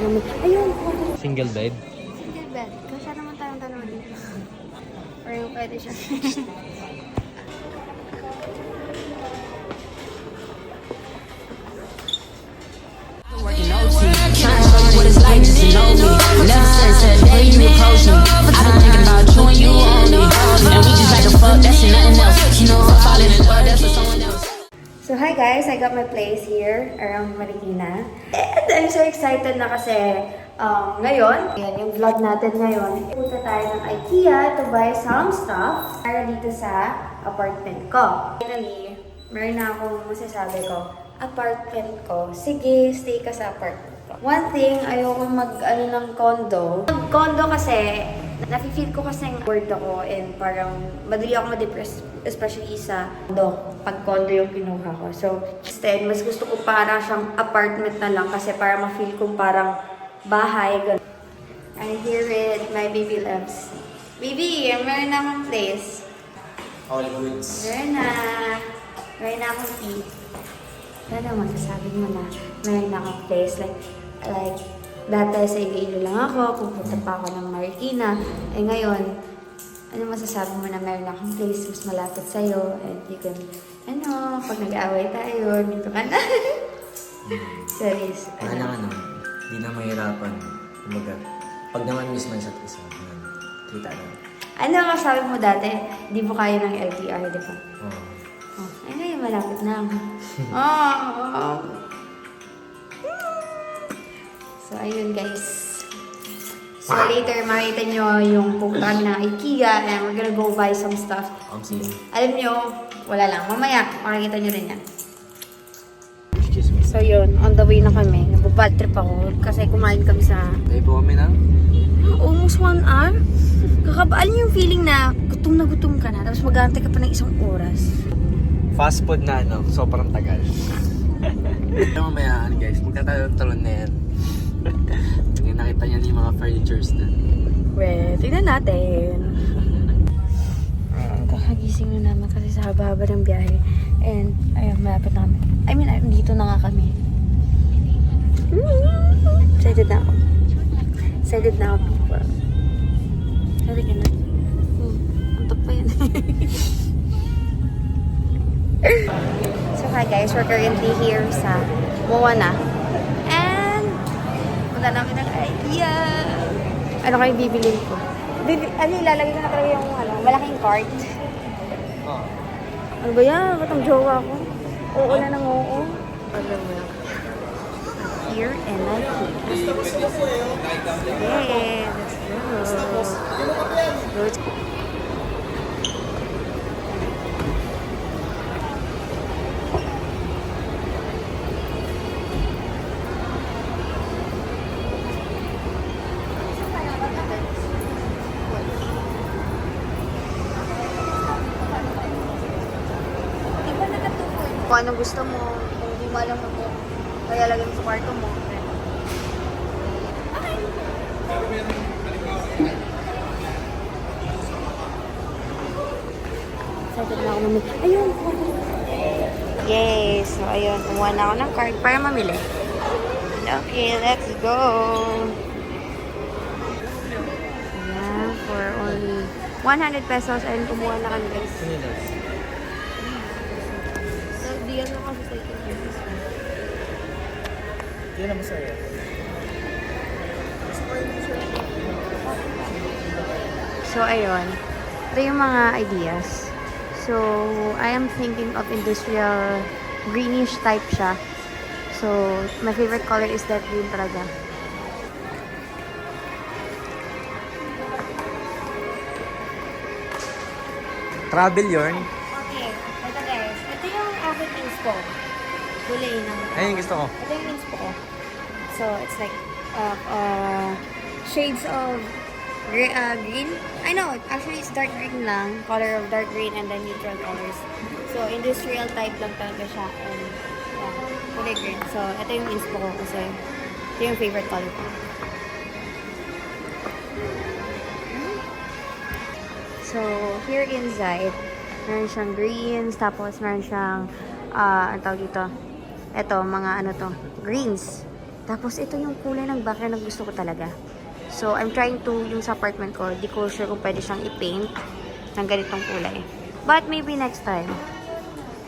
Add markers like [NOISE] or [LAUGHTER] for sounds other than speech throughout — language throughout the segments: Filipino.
naman. Ayun! Single bed. Single bed. Kasya naman tayong dalawa dito. [LAUGHS] Or yung pwede siya. [LAUGHS] got my place here around Marikina. And I'm so excited na kasi um, ngayon, yan yung vlog natin ngayon. Punta tayo ng IKEA to buy some stuff para dito sa apartment ko. Finally, meron na akong masasabi ko. Apartment ko. Sige, stay ka sa apartment ko. One thing, ayoko mag ano ng condo. Pag condo kasi, nafe-feel ko kasi bored ako and parang madali ako ma-depress especially sa condo. Pag condo yung kinuha ko. So, instead, mas gusto ko parang siyang apartment na lang kasi para ma-feel kong parang bahay. Ganun. I hear it, my baby loves. Baby, meron na akong place. All goods. Meron na. Meron na akong tea. Ano masasabi mo na meron na akong place? Like, like, dati sa Iloilo lang ako, pupunta pa ako ng Marikina. Eh ngayon, ano masasabi mo na meron na akong place mas malapit sa'yo and you can, ano, pag nag-aaway tayo, dito ka na. [LAUGHS] Serious. Ano na ano, di na mahirapan. Kumbaga, pag naman miss man isa't isa, ganun. kita na. Ano masasabi mo dati? Di mo kaya ng LDR, di ba? Oo. Oh, eh ngayon malapit na ako. [LAUGHS] oh, So, ayun guys. So, later makita nyo yung pupunta kami ng IKEA and we're gonna go buy some stuff. Sim. Alam nyo, wala lang. Mamaya, makikita nyo rin yan. So, yun. On the way na kami. Nababad trip ako kasi kumain kami sa Tayo po kami ng almost one hour. [LAUGHS] Kakabaan yung feeling na gutom na gutom ka na tapos mag-aantay ka pa ng isang oras. fast food na ano, sobrang tagal. [LAUGHS] Pero mamaya, guys, magtatalon-talon na yan. Furnitures na. Well, tingnan natin. [LAUGHS] Kakagising na naman kasi sa haba-haba ng biyahe. And, ayun, malapit na kami. I mean, ayun, dito na nga kami. Excited na ako. Excited na ako, people. Sorry ka na. Hmm, antok pa yan. [LAUGHS] so, hi guys. We're currently here sa Moana. And, punta namin ng IKEA. Ano kayo bibilin ko? Bibi, ano, ilalagay ko na talaga yung ano, malaking cart. Oh. Ano ba yan? Ba't ang jowa ko? Oo na ng oo. Alam mo yan. Here and IKEA. Yeah, let's go. Let's anong gusto mo, kung hindi mo alam mo, kaya lagay sa kwarto mo. Excited na ako mamili. Ayun! Yes! So, ayun. Kumuha na ako ng card para mamili. Okay, let's go! Ayan, for only 100 pesos. Ayun, kumuha na kami guys. So, diyan na kasi sa ito. Yan ang masaya. So, ayun. Ito yung mga ideas. So, I am thinking of industrial greenish type siya. So, my favorite color is that green talaga. Travel yarn. Inspo. Kulay ng... Ayun yung gusto ko. Ito yung inspo ko. So, it's like uh, uh, shades of gre- uh, green. I know, actually it's dark green lang. Color of dark green and then neutral colors. So, industrial type lang talaga siya. And, yeah, kulay green. So, ito yung inspo ko kasi ito yung favorite color ko. So, here inside, meron siyang greens, tapos meron siyang, ah, ang tawag dito, ito, mga ano to, greens. Tapos ito yung kulay ng background na gusto ko talaga. So, I'm trying to, yung sa apartment ko, di ko sure kung pwede siyang i-paint ng ganitong kulay. But maybe next time.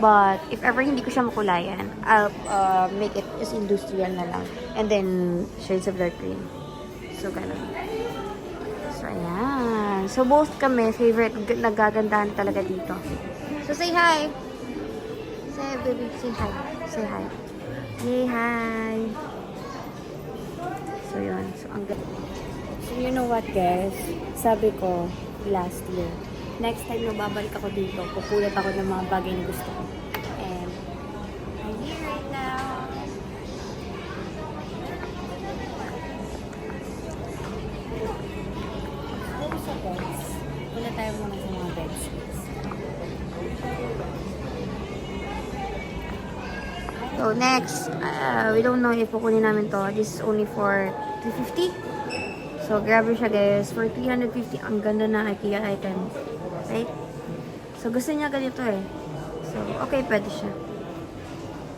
But if ever hindi ko siya makulayan, I'll uh, make it as industrial na lang. And then, shades of dark green. So, ganun. So, ayan. So, both kami, favorite, nagagandahan talaga dito. So, say hi! Say, baby, say hi. Say hi. Say hi! So, yun. So, ang. So, you know what, guys? Sabi ko, last year, next time na babalik ako dito, pupulat ako ng mga bagay na gusto ko. So, next, uh, we don't know if kukunin namin to. This is only for 350 So, grabe siya guys. For 350 ang ganda na IKEA item. Right? So, gusto niya ganito eh. So, okay, pwede siya.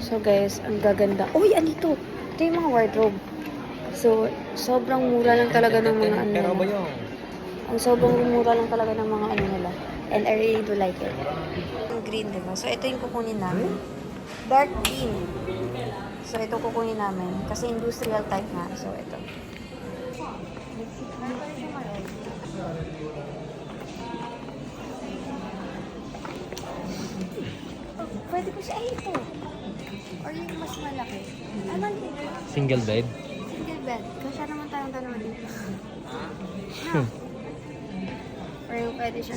So, guys, ang gaganda. Uy, andito! Ito yung mga wardrobe. So, sobrang mura lang talaga ng mga ano. Pero ba nila. Ang sobrang mura lang talaga ng mga ano nila. And I really do like it. Yung green, diba? So, ito yung kukunin namin. Dark green. So, ito kukunin namin. Kasi industrial type nga. So, ito. Pwede ko siya. Ay, ito. Or yung mas malaki. Ano dito? Single bed? Single bed. Kasya naman tayong dalawa dito. No. Or yung pwede siya.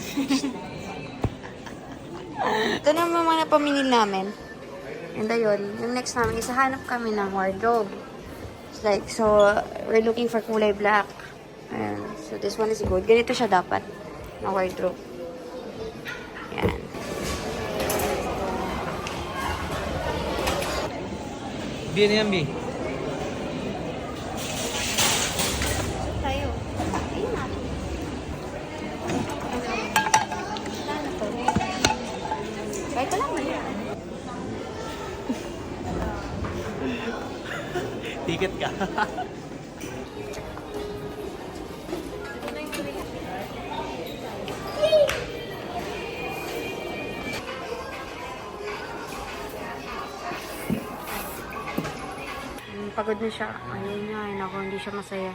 Ito naman mga napamili namin. And ayun, yung next namin, isahanap kami ng wardrobe. It's like, so, we're looking for kulay black. Ayan. So, this one is good. Ganito siya dapat, na wardrobe. Yan. B, ano yan, B? Pagod na siya. Ayun nga, ayun ako, hindi siya masaya.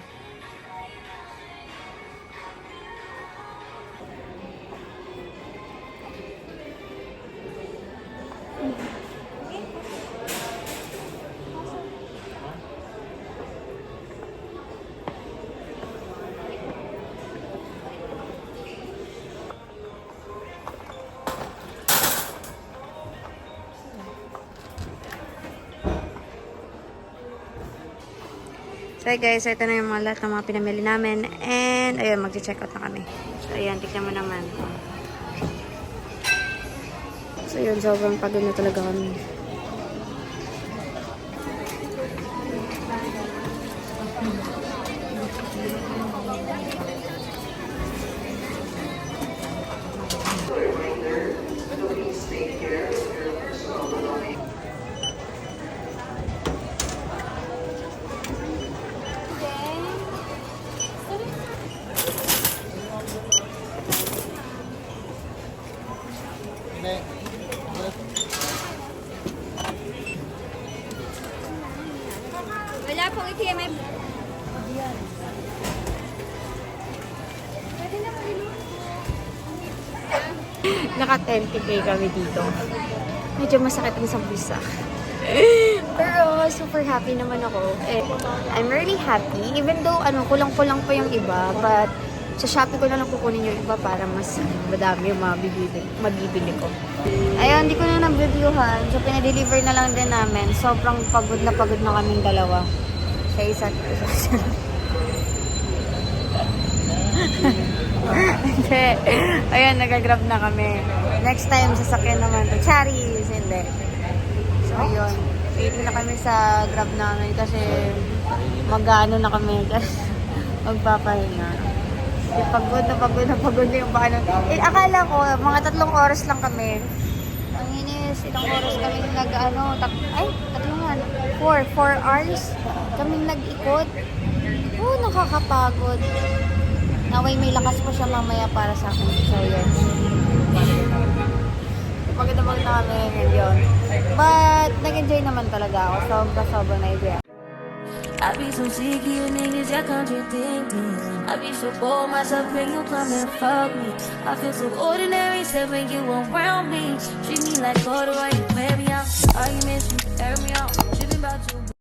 So guys, ito na yung mga lahat ng mga pinamili namin. And ayun, mag-check out na kami. So ayan, tignan mo naman. So yun, sobrang pagod na talaga kami. Wala pong may... Naka 10k kami dito. Medyo masakit din sa busa. Pero super happy naman ako. I'm really happy. Even though ano, kulang-kulang pa yung iba. But sa Shopee ko na lang kukunin yung iba para mas madami yung mabibili, mabibili ko. Ayun, hindi ko na nag-reviewhan. So, pinadeliver na lang din namin. Sobrang pagod na pagod na kaming dalawa. Sa isa't isa. [LAUGHS] Hindi. Ayun, nag-grab na kami. Next time, sasakyan naman to. Charis, hindi. So, ayun. Waiting na kami sa grab namin kasi mag-ano na kami. Kasi [LAUGHS] magpapahinga. Kasi pagod na pagod na pagod na yung paano. Eh, akala ko, mga tatlong oras lang kami. Ang inis, ilang oras kami nag-ano, ay, tatlong nga, 4, 4 hours kaming nag-ikot. Oh, nakakapagod. Naway may lakas pa siya mamaya para sa akin. So, yes. Maganda maganda kami ngayon. But, nag-enjoy naman talaga ako. Sobra-sobra na enjoy I be so sick of you niggas, y'all contradicting. I be so bold myself when you come and fuck me. I feel so ordinary, except when you around me. Treat me like water, why you play me out? Arguments, you air me out. Tripping about you.